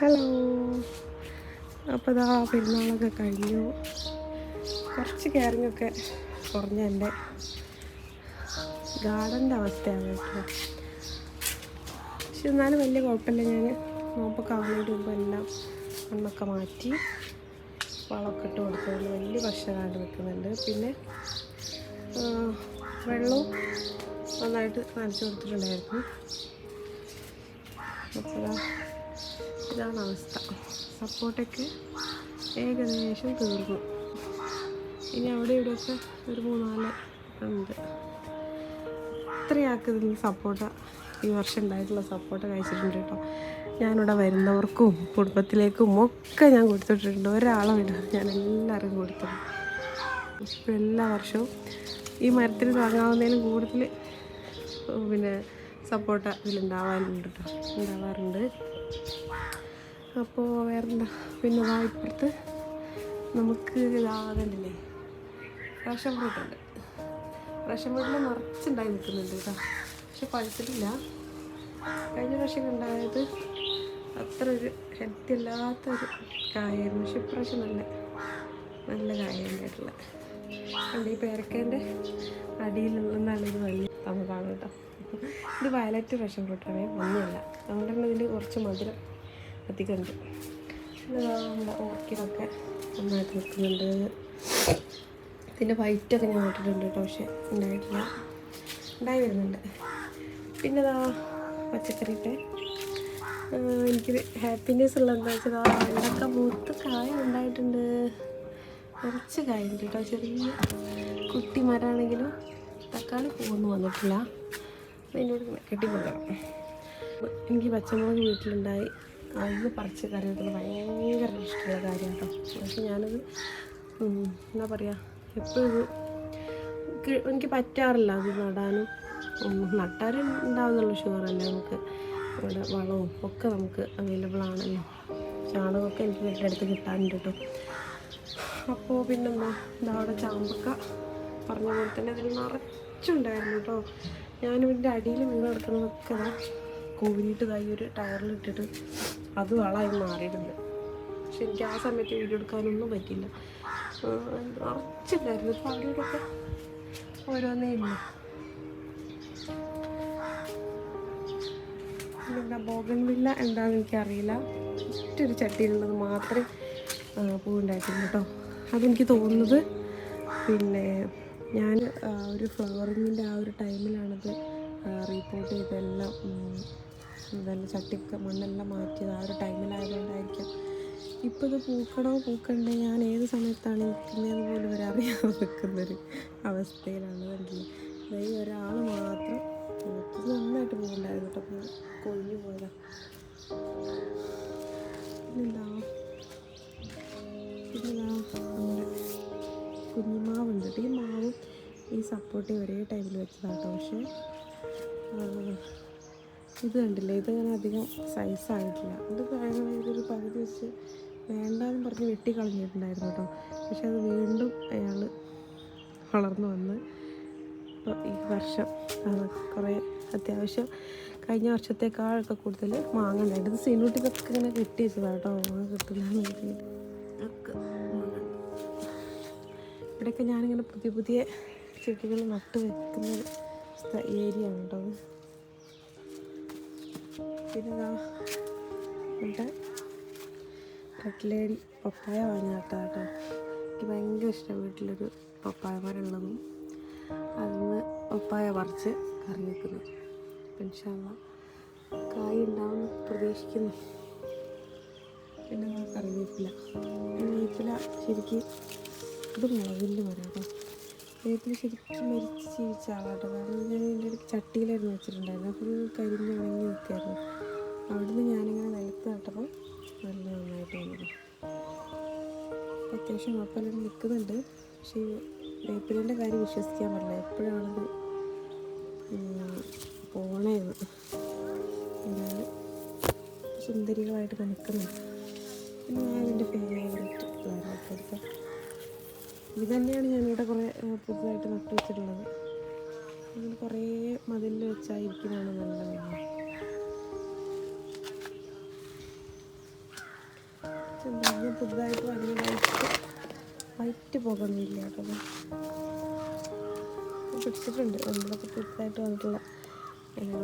Hello. അപ്പോൾ ഇതാ പെരുന്നാളൊക്കെ കഴിഞ്ഞു. കുറച്ച് കെയറിങ്ങൊക്കെ കുറഞ്ഞ എന്റെ ഗാർഡന്റെ അവസ്ഥയാണ് കേട്ടോ. പക്ഷെ എന്നാലും വലിയ കുഴപ്പമില്ല ഞാൻ. നോപ്പൊക്കെ ആവുന്നതിന് മുമ്പ് എല്ലാം മണ്ണൊക്കെ മാറ്റി വളമൊക്കെ ഇട്ട് കൊടുത്തതുകൊണ്ട് വലിയ പ്രശ്നമായിട്ട് നിൽക്കുന്നുണ്ട് പിന്നെ വെള്ളവും നന്നായിട്ട് നനച്ച് കൊടുത്തിട്ടുണ്ടായിരുന്നു. അപ്പോൾ ഇതാണ് അവസ്ഥ. സപ്പോർട്ടൊക്കെ ഏകദേശം തീർന്നു. ഇനി അവിടെ ഇവിടെയൊക്കെ ഒരു മൂന്നാൽ ഉണ്ട്. ഇത്രയാൾക്ക് ഇതിൽ സപ്പോർട്ട. ഈ വർഷം ഉണ്ടായിട്ടുള്ള സപ്പോർട്ട കഴിച്ചിട്ടുണ്ട് കേട്ടോ. ഞാനിവിടെ വരുന്നവർക്കും കുടുംബത്തിലേക്കും ഒക്കെ ഞാൻ കൊടുത്തിട്ടുണ്ട്. ഒരാളെ വിട ഞാൻ എല്ലാവർക്കും കൊടുത്തിട്ടുണ്ട്. ഇപ്പോൾ എല്ലാ വർഷവും ഈ മരത്തിന് താങ്ങാവുന്നതിലും കൂടുതൽ പിന്നെ സപ്പോർട്ട ഇതിലുണ്ടാവാറുണ്ട് കേട്ടോ ഉണ്ടാവാറുണ്ട്. അപ്പോൾ വേറെന്താ? പിന്നെ ഇതാ നമുക്ക് ഇതാകണ്ടില്ലേ റേഷൻ ഫ്രൂട്ടുണ്ട്. റേഷൻ ഫ്രൂട്ടിൽ നിറച്ചുണ്ടായി നിൽക്കുന്നുണ്ട് കേട്ടോ. പക്ഷെ പഴുത്തിട്ടില്ല. കഴിഞ്ഞ പ്രാവശ്യം ഉണ്ടായത് അത്ര ഒരു ഹെൽത്തി അല്ലാത്ത ഒരു കായായിരുന്നു. പക്ഷെ ഇപ്രാവശ്യം നല്ല നല്ല കായുണ്ടായിട്ടുള്ള കണ്ട് ഈ പേരക്കേന്റെ അടിയിലുള്ളതാണ് ഇത് വലിയ തന്നതാണ് കേട്ടോ. ഇത് വയലറ്റ് റേഷൻ ഫ്രൂട്ടാണ് ഒന്നുമല്ല. അതുകൊണ്ട് തന്നെ ഇതിൽ കുറച്ച് മധുരം ദാ നമ്മുടെ ഓർക്കിഡൊക്കെ നന്നായിട്ട് നിൽക്കുന്നുണ്ട് പിന്നെ വൈറ്റൊക്കെ ഞാൻ ഇട്ടിട്ടുണ്ട് കേട്ടോ പക്ഷെ ഉണ്ടായിട്ടില്ല. ഉണ്ടായി വരുന്നുണ്ട്. പിന്നെ ഇതാ പച്ചക്കറിയൊക്കെ. എനിക്ക് ഹാപ്പിനെസ് ഉള്ള എന്താ വെച്ചാൽ അതൊക്കെ മൂത്ത് കായ ഉണ്ടായിട്ടുണ്ട്. കുറച്ച് കായുണ്ട് കേട്ടോ ചെറിയ കുട്ടി മരമാണെങ്കിലും തക്കാളി പൂവൊന്നും വന്നിട്ടില്ല. അതിനോട് കെട്ടിക്കൊടുക്കണം എനിക്ക് പച്ചമുളക് വീട്ടിലുണ്ടായി. അന്ന് പറിച്ച് കറി ഭയങ്കര ഇഷ്ടമുള്ള കാര്യം കേട്ടോ പക്ഷെ ഞാനത് എന്താ പറയുക എപ്പോഴും എനിക്ക് പറ്റാറില്ല അത് നടാനും. നട്ടാലും ഉണ്ടാവുന്നുള്ള ഷുഗറല്ലേ നമുക്ക്. ഇവിടെ വളവും ഒക്കെ നമുക്ക് അവൈലബിൾ ആണല്ലോ. ചാണകമൊക്കെ എനിക്ക് വീട്ടിന്റെ അടുത്ത് കിട്ടാനുണ്ട് കേട്ടോ അപ്പോൾ പിന്നെന്താ എന്താ അവിടെ ചാമ്പക്ക പറഞ്ഞ പോലെ തന്നെ അതിൽ നിറച്ചുണ്ടായിരുന്നു കേട്ടോ ഞാനിവിടെ അടിയിൽ വീണ് കിടക്കുന്നതൊക്കെ കോരിയിട്ട് ഇതായി ഒരു ടയറിലിട്ടിട്ട് അത് വളമായി മാറിയിട്ടുണ്ട്. പക്ഷെ എനിക്ക് ആ സമയത്ത് വീഡിയോ എടുക്കാനൊന്നും പറ്റില്ല ആ, നിറച്ചുണ്ടായിരുന്നു ഇപ്പോൾ ഓരോന്നേ ഇല്ല എന്താ ബോഗൻവില്ല എന്താണെന്ന് എനിക്കറിയില്ല. ഒറ്റൊരു ചട്ടിയിലുള്ളത് മാത്രമേ പൂണ്ടായിട്ടുള്ളൂ കേട്ടോ. അതെനിക്ക് തോന്നുന്നത്. പിന്നെ ഞാൻ ഒരു ഫ്ലവറിങ്ങിന്റെ ആ ഒരു ടൈമിലാണത് റിപ്പോർട്ട് ചെയ്തെല്ലാം ഇതെല്ലാം ചട്ടിയൊക്കെ മണ്ണെല്ലാം മാറ്റിയത് ആ ഒരു ടൈമിലായതുകൊണ്ടായിരിക്കാം. ഇപ്പോൾ ഇത് പൂക്കണോ പൂക്കണ്ടേ? ഞാൻ ഏത് സമയത്താണ് നിൽക്കുന്നതെന്ന് പോലും ഇവരറിയാതെ നിൽക്കുന്നൊരു അവസ്ഥയിലാണ് കണ്ടില്ലേ അതായത് ഒരാൾ മാത്രം പൂത്ത് നന്നായിട്ട് പോകണ്ടായിരുന്നു കേട്ടോ. അപ്പോൾ കൊഴിഞ്ഞു പോയതാ. പിന്നെന്താ? പിന്നെന്താ? നമ്മുടെ കുഞ്ഞുമാവുണ്ട്. ഈ മാവും ഈ സപ്പോർട്ട് ഒരേ ടൈമിൽ വെച്ചതാട്ടോ പക്ഷേ ഇത് കണ്ടില്ലേ? ഇത് അങ്ങനെ അധികം സൈസായിട്ടില്ല അത് കാരണം ഇതൊരു പകുതി വെച്ച് വേണ്ടാന്ന് പറഞ്ഞ് വെട്ടി കളഞ്ഞിട്ടുണ്ടായിരുന്നു കേട്ടോ. പക്ഷെ അത് വീണ്ടും അയാൾ വളർന്നു വന്ന് ഇപ്പോൾ ഈ വർഷം കുറേ അത്യാവശ്യം കഴിഞ്ഞ വർഷത്തേക്കാളൊക്കെ കൂടുതൽ മാങ്ങ ഉണ്ടായിട്ട് ഇത് സീനൂട്ടിക്കൊക്കെ ഇങ്ങനെ കെട്ടി വെച്ചതാണ് കേട്ടോ മാങ്ങ കിട്ടില്ല. ഒക്കെ ഇവിടെയൊക്കെ ഞാനിങ്ങനെ പുതിയ പുതിയ ചെടികൾ നട്ട് വെക്കുന്ന ഏരിയ ആണ് കേട്ടോ. പിന്നെ ഇവിടെ കട്ട്ലേരി പപ്പായ വാങ്ങി എനിക്ക് ഭയങ്കര ഇഷ്ടം വീട്ടിലൊരു പപ്പായ മരം ഉള്ളതും അതിന്ന് പപ്പായ പറിച്ച് കറി വെക്കുന്നു. ഇൻഷാല്ല കായ ഉണ്ടാവുമെന്ന് പ്രതീക്ഷിക്കുന്നു. പിന്നെ ആ കറിവേപ്പില. വേപ്പില ശരിക്കും ഇത് മുളകിന്റെ കേട്ടോ വേപ്പില ശരിക്കും മരിച്ച് ജീവിച്ച ആളാട്ടോ. കാരണം ഞാൻ എന്റെ ഇടയ്ക്ക് ചട്ടിയിലായിരുന്നു വെച്ചിട്ടുണ്ടായിരുന്നു അപ്പോൾ കരിഞ്ഞ് ഉണങ്ങി നിൽക്കായിരുന്നു അവിടുന്ന് ഞാനിങ്ങനെ നിലത്ത് നട്ടപ്പോൾ നല്ല നന്നായിട്ട് വന്നത് അത്യാവശ്യം കുഴപ്പമില്ലാതെ നിൽക്കുന്നുണ്ട്. പക്ഷേ വേപ്പിലിന്റെ കാര്യം വിശ്വസിക്കാൻ പറ്റില്ല. എപ്പോഴാണത് പോണേന്ന്. എന്തായാലും സുന്ദരികളായിട്ട് നിൽക്കുന്നുണ്ട് പിന്നെ ഞാൻ എന്റെ ഫേവറേറ്റ് പ്ലാനൊക്കെ എടുക്കാം ഇത് തന്നെയാണ് ഞാനിവിടെ കുറേ പുതുതായിട്ട് നട്ടു വെച്ചിട്ടുള്ളത് അങ്ങനെ കുറേ മതിലിൽ വെച്ചായിരിക്കുന്നതാണ് നല്ല പുതുതായിട്ട് വലിയ വൈറ്റ് പോകുന്നില്ല കേട്ടോ പിടിച്ചിട്ടുണ്ട് നമ്മളൊക്കെ പുതുതായിട്ട് വന്നിട്ടുള്ള. പിന്നെ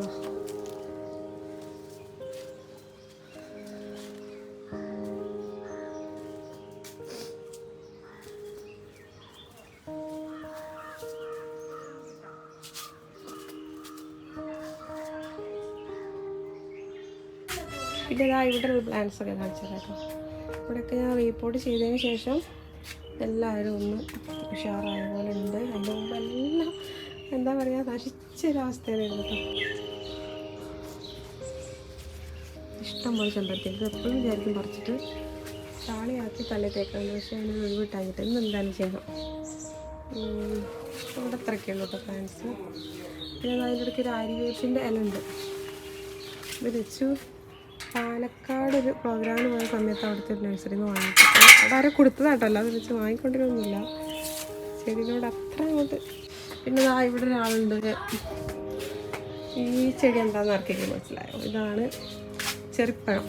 ഇതാ ഇവിടെയുള്ള പ്ലാന്റ്സ് ഒക്കെ കാണിച്ചത് കേട്ടോ ഇവിടെയൊക്കെ ഞാൻ റീപ്പോർട്ട് ചെയ്തതിന് ശേഷം എല്ലാവരും ഒന്ന് ഉഷാറായ പോലെ ഉണ്ട്. അതിന്റെ മുമ്പ് എല്ലാം എന്താ പറയുക നശിച്ചൊരവസ്ഥയിലായിരുന്നു കേട്ടോ. ഇഷ്ടം പോലെ എപ്പോഴും വിചാരിക്കും പറിച്ചിട്ട് ചാളിയാക്കി തലയിൽ തേക്കണം പക്ഷേ അതിന് ഒഴിവിട്ടാഞ്ഞിട്ട് ഇന്ന് എന്തായാലും ചെയ്യണം. ഇവിടെ അത്രയൊക്കെ അത്രയൊക്കെയുള്ളൂ കേട്ടോ ഫ്രാൻസ് പിന്നെ അതിന്റെ ഇടയ്ക്ക് ഒരു ആര്യവേപ്പിന്റെ ഇല ഉണ്ട് വെച്ചു. പാലക്കാട് ഒരു പ്രോഗ്രാമിന് പോയ സമയത്ത് അവിടുത്തെ ഒരു നഴ്സറിയിൽ നിന്ന് അവിടെ ആരെ കൊടുത്തതാട്ടോ അല്ലാതെ വെച്ച് വാങ്ങിക്കൊണ്ടിരുന്നില്ല ചെടികളോട് അത്ര അങ്ങോട്ട്. പിന്നെ ദാ ഇവിടെ ഒരാളുണ്ട്. ഈ ചെടി എന്താണെന്ന് ആർക്കെങ്കിലും മനസ്സിലായോ? ഇതാണ് ചെറിപ്പഴം.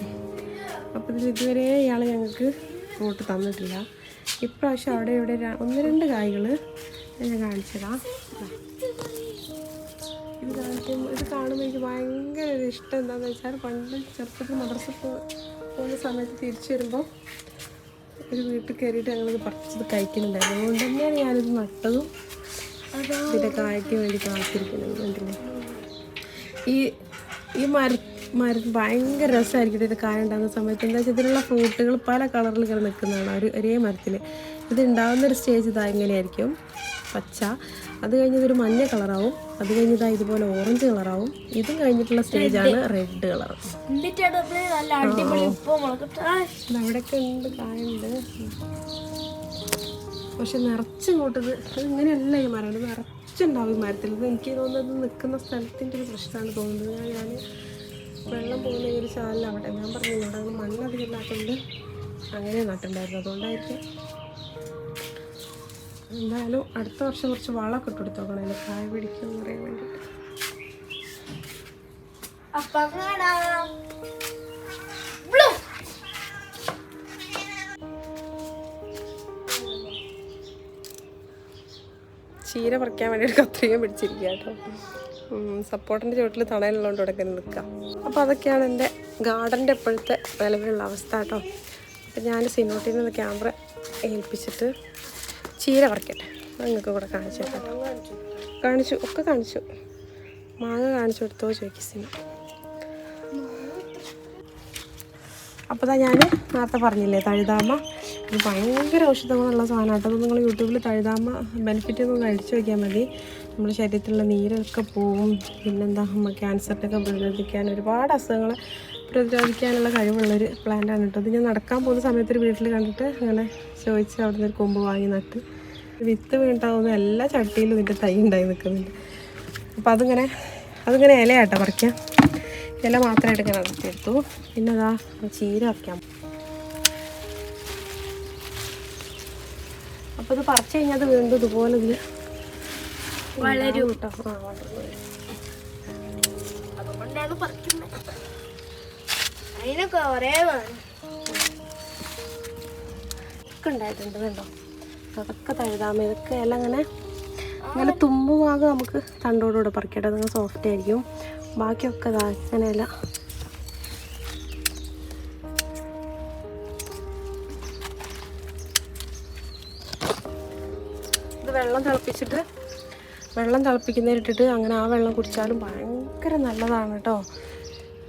അപ്പോൾ ഇതിൽ ഇതുവരെ ഇയാൾ ഞങ്ങൾക്ക് ഫ്രൂട്ട് തന്നിട്ടില്ല. ഇപ്രാവശ്യം അവിടെ ഇവിടെ ഒന്ന് രണ്ട് കായ്കൾ ഞാൻ കാണിച്ചതാ ദാ. ഇത് കാണുമ്പോൾ എനിക്ക് ഭയങ്കര ഒരു ഇഷ്ടം എന്താണെന്ന് വെച്ചാൽ പണ്ട് ചെറുപ്പത്തിൽ മദ്രസ പോകുന്ന സമയത്ത് തിരിച്ചു വരുമ്പോൾ ഒരു വീട്ടിൽ കയറിയിട്ട് ഞങ്ങളിത് പറിച്ചത് കഴിക്കുന്നുണ്ടായിരുന്നു. അതുകൊണ്ട് തന്നെയാണ് ഞാനിത് നട്ടതും ഇതിന്റെ കായ്ക്ക് വേണ്ടി കാത്തിരിക്കുന്നത്. കണ്ടില്ലേ? ഈ ഈ മര മര ഭയങ്കര രസമായിരിക്കും ഇത് കായ ഉണ്ടാകുന്ന സമയത്ത്. എന്താ വെച്ചാൽ ഇതിലുള്ള ഫ്രൂട്ടുകൾ പല കളറിൽ ഇങ്ങനെ നിൽക്കുന്നതാണ്. ഒരു ഒരേ മരത്തിൽ ഇത് ഉണ്ടാകുന്ന ഒരു സ്റ്റേജ് ഇതാ ഇങ്ങനെയായിരിക്കും. പച്ച. അത് കഴിഞ്ഞ് ഇതൊരു മഞ്ഞ കളറാവും. അത് കഴിഞ്ഞിതാ ഇതുപോലെ ഓറഞ്ച് കളറാവും. ഇതും കഴിഞ്ഞിട്ടുള്ള സ്റ്റേജാണ് റെഡ് കളർ. അവിടെയൊക്കെ ഉണ്ട് കായുണ്ട്. പക്ഷെ നിറച്ചിങ്ങോട്ടത് കൂട്ടത് ഇങ്ങനെയല്ല ഈ മരം. ഇത് നിറച്ചുണ്ടാവും ഈ മരത്തിൽ. ഇത് എനിക്ക് തോന്നുന്നത് നിൽക്കുന്ന സ്ഥലത്തിന്റെ ഒരു പ്രശ്നമാണ് തോന്നുന്നത്. ഞാൻ ഞാൻ വെള്ളം പോകുന്ന ഈ ഒരു ചാലിൽ അവിടെ ഞാൻ പറഞ്ഞു ഇവിടെ മണ്ണ് മണ്ണധികം ഇല്ലാത്തതുകൊണ്ട് അങ്ങനെ നട്ടുണ്ടായിരുന്നു അതുകൊണ്ടായിരിക്കും എന്തായാലും അടുത്ത വർഷം കുറച്ച് വളമൊക്കെ ഇട്ട് കൊടുത്തോക്കണം. അതിന് കായ പിടിക്കുമെന്ന് പറയാൻ വേണ്ടിയിട്ട്. ചീര പറിക്കാൻ വേണ്ടിയിട്ട് കത്രിക പിടിച്ചിരിക്കുക കേട്ടോ. സപ്പോർട്ടിന്റെ ചുവട്ടിൽ തണലുള്ളതുകൊണ്ട് ഇവിടെ കയറി നിൽക്കുക. അപ്പോൾ അതൊക്കെയാണ് എന്റെ ഗാർഡന്റെ ഇപ്പോഴത്തെ നിലവിലുള്ള അവസ്ഥ കേട്ടോ. അപ്പം ഞാൻ സിനോട്ടിൽ നിന്ന് ക്യാമറ ഏൽപ്പിച്ചിട്ട് ചീര പറിക്കട്ടെ. നിങ്ങൾക്ക് കൂടെ കാണിച്ചു കാണിച്ചു ഒക്കെ കാണിച്ചു. മാങ്ങ കാണിച്ചു കൊടുത്തോ ചോദിക്കും സിനിമ അപ്പോൾ താ ഞാൻ നേരത്തെ പറഞ്ഞില്ലേ തഴുതാമ ഇത് ഭയങ്കര ഔഷധങ്ങളുള്ള സാധനം കേട്ടോ. നിങ്ങൾ യൂട്യൂബിൽ തഴുതാമ ബെനിഫിറ്റ് ഒന്ന് കഴിച്ചു നോക്കിയാൽ മതി. നമ്മുടെ ശരീരത്തിലുള്ള നീരൊക്കെ പോവും. പിന്നെന്താ നമ്മൾ ക്യാൻസറിനൊക്കെ പ്രതിരോധിക്കാൻ ഒരുപാട് അസുഖങ്ങൾ പ്രതിരോധിക്കാനുള്ള കഴിവുള്ളൊരു പ്ലാന്റാണ് കേട്ടോ. അത് ഞാൻ നടക്കാൻ പോകുന്ന സമയത്ത് ഒരു വീട്ടിൽ കണ്ടിട്ട് അങ്ങനെ ചോദിച്ച് അവിടെ നിന്ന് ഒരു കൊമ്പ് വാങ്ങി നട്ട് വിത്ത് വീണ്ടാവുന്ന എല്ലാ ചട്ടിയിലും ഇതിന്റെ തൈ ഉണ്ടായി നിൽക്കുന്നുണ്ട്. അപ്പോൾ അതിങ്ങനെ അതിങ്ങനെ ഇലയാട്ടോ പറിക്കാം ഇല മാത്രമായിട്ട് ഇങ്ങനെ അടുത്തെടുത്തു പിന്നെ അതാ ചീര വയ്ക്കാം അപ്പോൾ ഇത് പറിച്ചു കഴിഞ്ഞാൽ അത് വീണ്ടും ഇതുപോലെ ഇതിൽ വളരും. കേട്ടോ. ആ വളരും. വളരും. അതുകൊണ്ടാണ് പറിക്കുന്നത്. അതിനൊക്കെ ഒരേ വേണം. ഉണ്ടായിട്ടുണ്ട് കണ്ടോ? അതൊക്കെ തഴുതാമ ഇതൊക്കെ എല്ലാം അങ്ങനെ അങ്ങനെ തുമ്പ് നമുക്ക് തണ്ടോടുകൂടെ പറിക്കട്ടെ അതങ്ങനെ സോഫ്റ്റ് ആയിരിക്കും. ബാക്കിയൊക്കെ അങ്ങനെയല്ല ഇത് വെള്ളം തിളപ്പിച്ചിട്ട് വെള്ളം തിളപ്പിക്കുന്നതിട്ടിട്ട് അങ്ങനെ ആ വെള്ളം കുടിച്ചാലും ഭയങ്കര നല്ലതാണ് കേട്ടോ.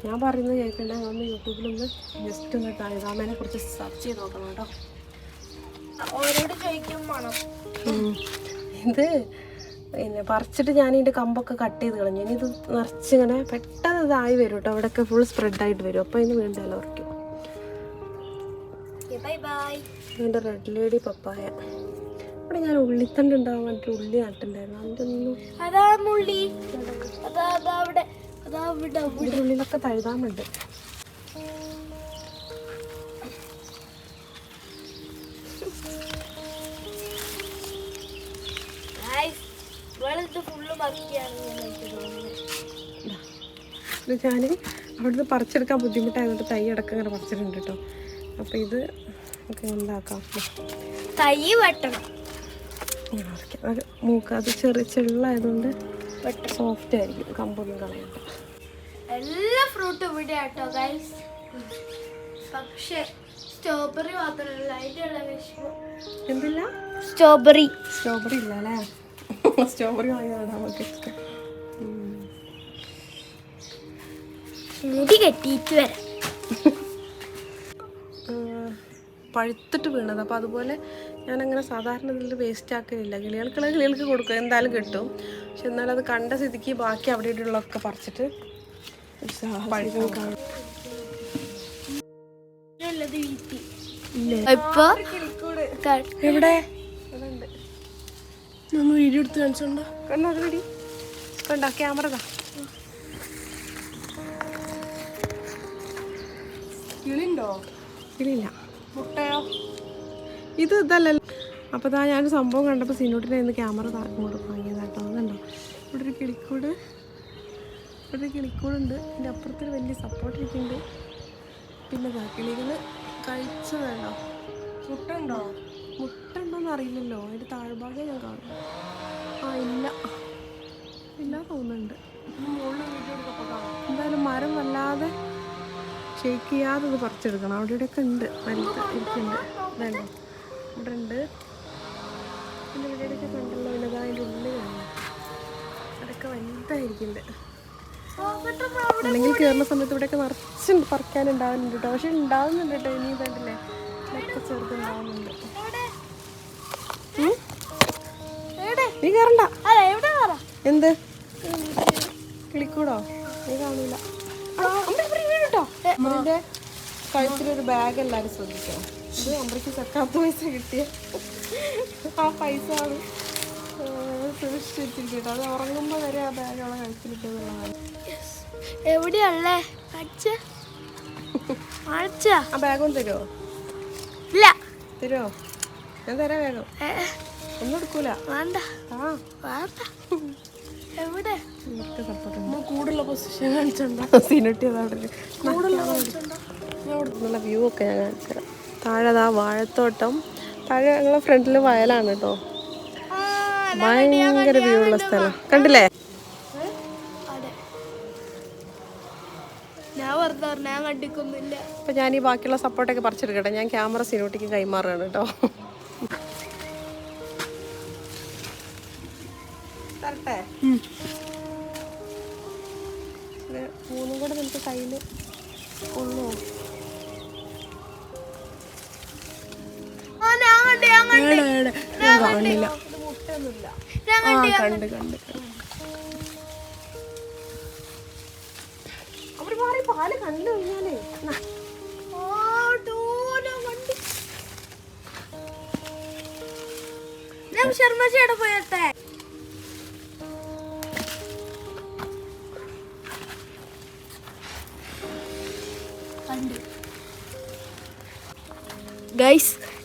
ഞാൻ പറയുന്നത് കേൾക്കണ്ട. ഒന്ന് യൂട്യൂബിലൊന്ന് ജസ്റ്റ് ഒന്ന് തഴുതാമേനെ കുറിച്ച് സെർച്ച് ചെയ്ത് നോക്കണം കേട്ടോ ഓരോട് ചോദിക്കും വേണം ഉം. ഇത് പിന്നെ പറിച്ചിട്ട് ഞാൻ ഇതിന്റെ കമ്പൊക്കെ കട്ട് ചെയ്ത് കളഞ്ഞു. ഇനി ഇത് നിറച്ചിങ്ങനെ പെട്ടെന്ന് ഇതായി വരും കേട്ടോ. അവിടെയൊക്കെ ഫുൾ സ്പ്രെഡായിട്ട് വരും. അപ്പോൾ ഇനി വീണ്ടും ഇല ഉറക്കും ഇതിന്റെ റെഡ് ലേഡി പപ്പായ. ഇവിടെ ഞാൻ ഉള്ളിത്തണ്ട് ഉണ്ടാവാൻ വേണ്ടി ഉള്ളി നട്ടുണ്ടായിരുന്നു അതിന്റെ ഒന്നും ഉള്ളിലൊക്കെ തഴുതാമുണ്ട് ഞാൻ അവിടുന്ന് പറിച്ചെടുക്കാൻ ബുദ്ധിമുട്ടായതുകൊണ്ട് തൈ അടക്കം ഇങ്ങനെ പറിച്ചിട്ടുണ്ട് കേട്ടോ. അപ്പോൾ ഇത് നമുക്ക് എന്താക്കാം? തൈ വെട്ടണം. അത് മൂക്ക് അത് ചെറിയ ചെള്ളായതുകൊണ്ട് സോഫ്റ്റ് ആയിരിക്കും. കമ്പൊന്നും കളയണ്ട. എല്ലാ ഫ്രൂട്ടും ഇവിടെ ആട്ടോ ഗൈസ് പക്ഷേ സ്ട്രോബെറി മാത്രമല്ല അതിന്റെ വിഷമം. എന്തില്ല? സ്ട്രോബെറി സ്ട്രോബെറി ഇല്ല അല്ലേ? സ്ട്രോബെറി വാങ്ങിയതാണ് നമുക്ക് മുടി കെട്ടിയിട്ട് വരാം. പഴുത്തിട്ട് വീണത്. അപ്പോൾ അതുപോലെ ഞാനങ്ങനെ സാധാരണ ഇതിൽ വേസ്റ്റ് ആക്കലില്ല. കിളികൾക്കുള്ള കിളികൾക്ക് കൊടുക്കുക എന്തായാലും കിട്ടും. പക്ഷെ എന്നാലും അത് കണ്ട സ്ഥിതിക്ക് ബാക്കി അവിടെ ഇവിടെയുള്ളതൊക്കെ പറിച്ചിട്ട് ഇവിടെ ഇപ്പൊ എവിടെ? വീഡിയോ എടുത്ത് കാണിച്ചോണ്ടോ. കണ്ടോ വീടി കണ്ടോ ക്യാമറ താ കിളിണ്ടോ? കിളിയില്ല. മുട്ടയോ? ഇത് ഇതല്ലല്ലോ. അപ്പോൾ ഇതാ ഞാനൊരു സംഭവം കണ്ടപ്പോൾ സിനോട്ടിനെ ഇന്ന് ക്യാമറ ഇങ്ങോട്ട് വാങ്ങിയതാട്ടോ. അതുണ്ടോ ഇവിടെ ഒരു കിളിക്കൂട്. ഇവിടെ ഒരു കിളിക്കൂടുണ്ട്. എന്റെ അപ്പുറത്തൊരു വലിയ സപ്പോർട്ട് ഇരിക്കുന്നുണ്ട് പിന്നെ കിളികൾ കിളികൾ കഴിച്ചതുണ്ടോ മുട്ട ഉണ്ടോ? മുട്ട ഉണ്ടോന്ന് അറിയില്ലല്ലോ. അതിന്റെ താഴ്ഭാഗം ഞാൻ കാണും. ആ ഇല്ല. ഇല്ല തോന്നുന്നുണ്ട്. എന്തായാലും മരം വല്ലാതെ ഷേക്ക് ചെയ്യാതെ ഇത് പറിച്ചെടുക്കണം. അവിടെ ഇവിടെയൊക്കെ ഉണ്ട്. വലുത് ഇരിക്കുന്നുണ്ട് ഇവിടെ ഉണ്ട് പിന്നെ ഇവിടെ ഇടയ്ക്ക് കണ്ടല്ലോ അതിന്റെ ഉള്ളിൽ കാണാം. അതൊക്കെ വലുതായിരിക്കുന്നുണ്ട്. അല്ലെങ്കിൽ കയറുന്ന സമയത്ത് ഇവിടെയൊക്കെ നിറച്ച് പറിക്കാനുണ്ടാവുന്നുണ്ട് കേട്ടോ. പക്ഷെ ഉണ്ടാവുന്നുണ്ട് കേട്ടോ. ഇനി ഇതല്ലേ ഇതൊക്കെ ചെറുതുണ്ടാവുന്നുണ്ട്. നീ കയറണ്ട എവിടെ എന്ത്? കിളിക്കൂടോ? നീ കാണൂല. അമ്മയുടെ കഴുത്തിലൊരു ബാഗ് എല്ലാവരും ശ്രദ്ധിക്കണം ഇത് അമ്മയ്ക്ക് സക്കാത്ത പൈസ കിട്ടിയ. ആ പൈസ ആണ്. സൂക്ഷിച്ച് വെച്ചിരിക്കട്ടോ അത് ഉറങ്ങുമ്പോൾ വരെ ആ ബാഗ് അവളെ കഴുത്തിലിട്ടതാണ് അച്ഛ ആ ബാഗ് തരുമോ ഇല്ല. തരുമോ ഞാൻ തരാം വേഗം. ഒന്നും എടുക്കൂല. വേണ്ട. ആ. വേണ്ട. എവിടെ? കൂടുള്ള പൊസിഷൻ സീനട്ടി കൂടുള്ള നിന്നുള്ള വ്യൂ ഒക്കെ ഞാൻ കാണിച്ചുതരാം. താഴെ വാഴത്തോട്ടം. താഴെ ഞങ്ങളെ ഫ്രണ്ടിൽ വയലാണ് കേട്ടോ ഭയങ്കര വ്യൂ ഉള്ള സ്ഥലം. കണ്ടില്ലേ? ഞാൻ ഞാൻ അപ്പൊ ഞാൻ ഈ ബാക്കിയുള്ള സപ്പോർട്ടൊക്കെ പറിച്ചെടുക്കട്ടെ. ഞാൻ ക്യാമറ സീനോട്ടിക്ക് കൈമാറുകയാണ് കേട്ടോ തരട്ടെ? മൂന്നും കൂടെ നമുക്ക് കയ്യിൽ ഞാൻ കണ്ട് കാണില്ല. ആ കണ്ട് കണ്ട് പാൽ കഴിഞ്ഞാലേ. ഞാൻ ശർമ്മച്ചയുടെ പോയത്തെ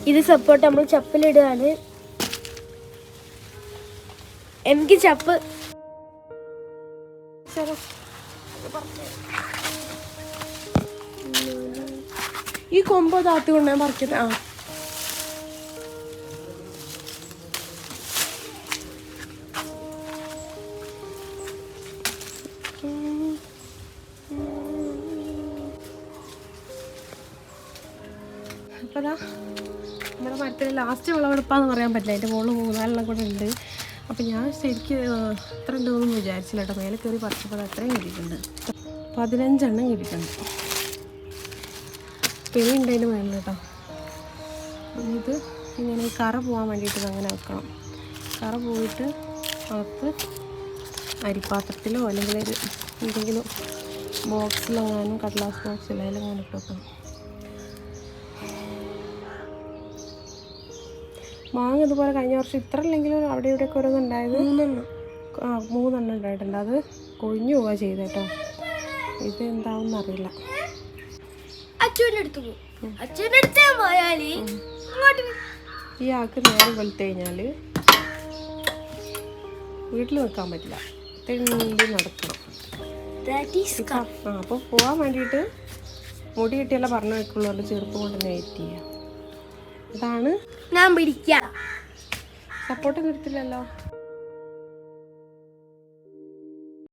ഇത് സപ്പോർട്ട് നമ്മൾ ചപ്പിലിടുകയാണ്. എനിക്ക് ചപ്പ്. ഈ കൊമ്പ് താത്തുകൊണ്ടാണ് പറിക്കുന്നത് ഞാൻ പറിക്കട്ടെ. ആ. ലാസ്റ്റ് വിളവെടുപ്പാന്ന് പറയാൻ പറ്റില്ല. അതിന്റെ മുകളിൽ മൂന്നാലെണ്ണം കൂടെ ഉണ്ട്. അപ്പോൾ ഞാൻ ശരിക്ക് ഇത്ര ഉണ്ടോയെന്ന് വിചാരിച്ചില്ല കേട്ടോ. മേലെ കയറി പറിച്ചപ്പോൾ അത് അത്രയും കിട്ടിയിട്ടുണ്ട്. പതിനഞ്ചെണ്ണം കിട്ടിയിട്ടുണ്ട്. പിന്നെ ഉണ്ട് അതിന്റെ മേളിൽ കേട്ടോ. ഇത് ഇങ്ങനെ കറ പോകാൻ വേണ്ടിയിട്ട് അങ്ങനെ വെക്കണം. കറ പോയിട്ട് അകത്ത് അരിപ്പാത്രത്തിലോ അല്ലെങ്കിൽ ഒരു എന്തെങ്കിലും ബോക്സിലെങ്ങാനും കടലാസ് ബോക്സിലോ അതിലെങ്ങാനും ഇട്ട് വെക്കണം. മാങ്ങ ഇതുപോലെ കഴിഞ്ഞ വർഷം ഇത്ര അല്ലെങ്കിലും അവിടെ ഇവിടെയൊക്കെ ഓരോന്ന് ഉണ്ടായത്. ആ മൂന്നെണ്ണം ഉണ്ടായിട്ടുണ്ട്. അത് കൊഴിഞ്ഞു പോവുക ചെയ്ത് കേട്ടോ ഇത് എന്താവും അറിയില്ല ഈ ആൾക്ക് നേരെ വെളുത്ത് കഴിഞ്ഞാൽ വീട്ടിൽ നിൽക്കാൻ പറ്റില്ല. തെണ്ടി നടക്കണം. ആ അപ്പോൾ പോകാൻ വേണ്ടിയിട്ട് മുടി കിട്ടിയല്ല പറഞ്ഞു വെക്കുള്ളൂ. ചെറുപ്പം കൊണ്ട് നെയ്റ്റ് ചെയ്യാം. ഇതാണ് ഞാൻ പിടിക്കാം. സപ്പോർട്ട് നിർത്തില്ലല്ലോ